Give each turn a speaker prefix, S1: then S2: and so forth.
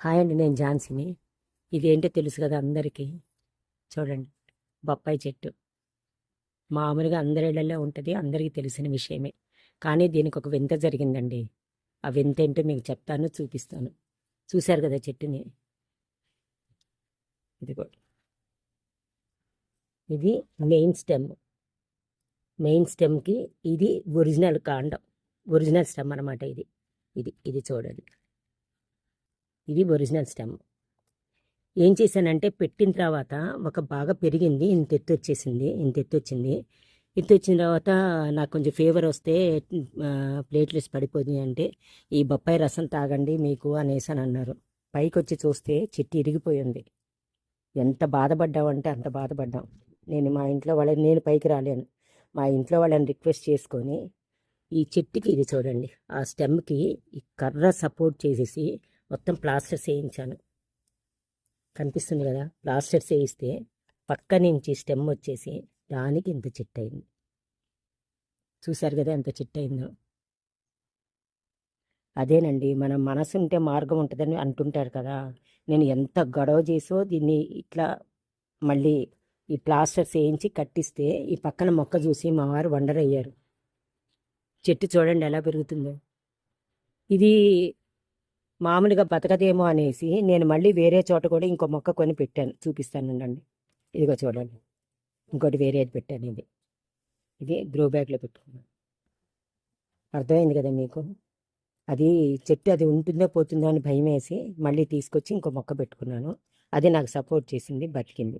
S1: Hi అండి నేను ఝాన్సీని. ఇదేంటో తెలుసు కదా అందరికీ. చూడండి బొప్పాయి చెట్టు. మామూలుగా అందరిళ్ళల్లో ఉంటుంది అందరికీ తెలిసిన విషయమే. కానీ దీనికి ఒక వింత జరిగిందండి. ఆ వింత ఏంటో మీకు చెప్తాను చూపిస్తాను. చూశారు కదా చెట్టుని? ఇదిగో. ఇది మెయిన్ స్టెమ్. మెయిన్ స్టెమ్కి ఇది ఒరిజినల్ కాండం. ఒరిజినల్ స్టెమ్ అనమాట ఇది. ఇది ఇది చూడండి. ఇది ఒరిజినల్ స్టెమ్. ఏం చేశానంటే పెట్టిన తర్వాత ఒక బాగా పెరిగింది ఇంత ఎత్తు వచ్చేసింది ఇంత ఎత్తు వచ్చింది. ఎత్తు వచ్చిన తర్వాత నాకు కొంచెం ఫీవర్ వస్తే ప్లేట్లెట్స్ పడిపోయింది అంటే ఈ బొప్పాయి రసం తాగండి మీకు అనేసి అని అన్నారు. పైకి వచ్చి చూస్తే చెట్టు ఇరిగిపోయింది ఎంత బాధపడ్డామంటే అంత బాధపడ్డాం. నేను మా ఇంట్లో వాళ్ళని నేను పైకి రాలేను. మా ఇంట్లో వాళ్ళని రిక్వెస్ట్ చేసుకొని ఈ చెట్టుకి ఇది చూడండి. ఆ స్టెమ్కి ఈ కర్ర సపోర్ట్ చేసేసి మొత్తం ప్లాస్టర్ చేయించాను. కనిపిస్తుంది కదా? ప్లాస్టర్ చేయిస్తే పక్క నుంచి స్టెమ్ వచ్చేసి దానికి ఇంత చెట్టు అయింది చూశారు కదా ఎంత చిట్టయిందో? అదేనండి మన మనసు ఉంటే మార్గం ఉంటుందని అంటుంటారు కదా? నేను ఎంత గొడవ చేసో దీన్ని ఇట్లా మళ్ళీ ఈ ప్లాస్టర్స్ వేయించి కట్టిస్తే ఈ పక్కన మొక్క చూసి మా వారు వండర్ అయ్యారు చెట్టు చూడండి ఎలా పెరుగుతుందో. ఇది మామూలుగా బతకదేమో అనేసి నేను మళ్ళీ వేరే చోట కూడా ఇంకో మొక్క కొని పెట్టాను. చూపిస్తాను ఉండండి ఇదిగో చూడండి. ఇంకోటి వేరేది పెట్టాను ఇది. ఇది గ్రో బ్యాగ్లో పెట్టుకున్నాను. అర్థమైంది కదా మీకు? అది చెట్టు అది ఉంటుందో పోతుందో అని భయం వేసి మళ్ళీ తీసుకొచ్చి ఇంకో మొక్క పెట్టుకున్నాను. అది నాకు సపోర్ట్ చేసింది బతికింది.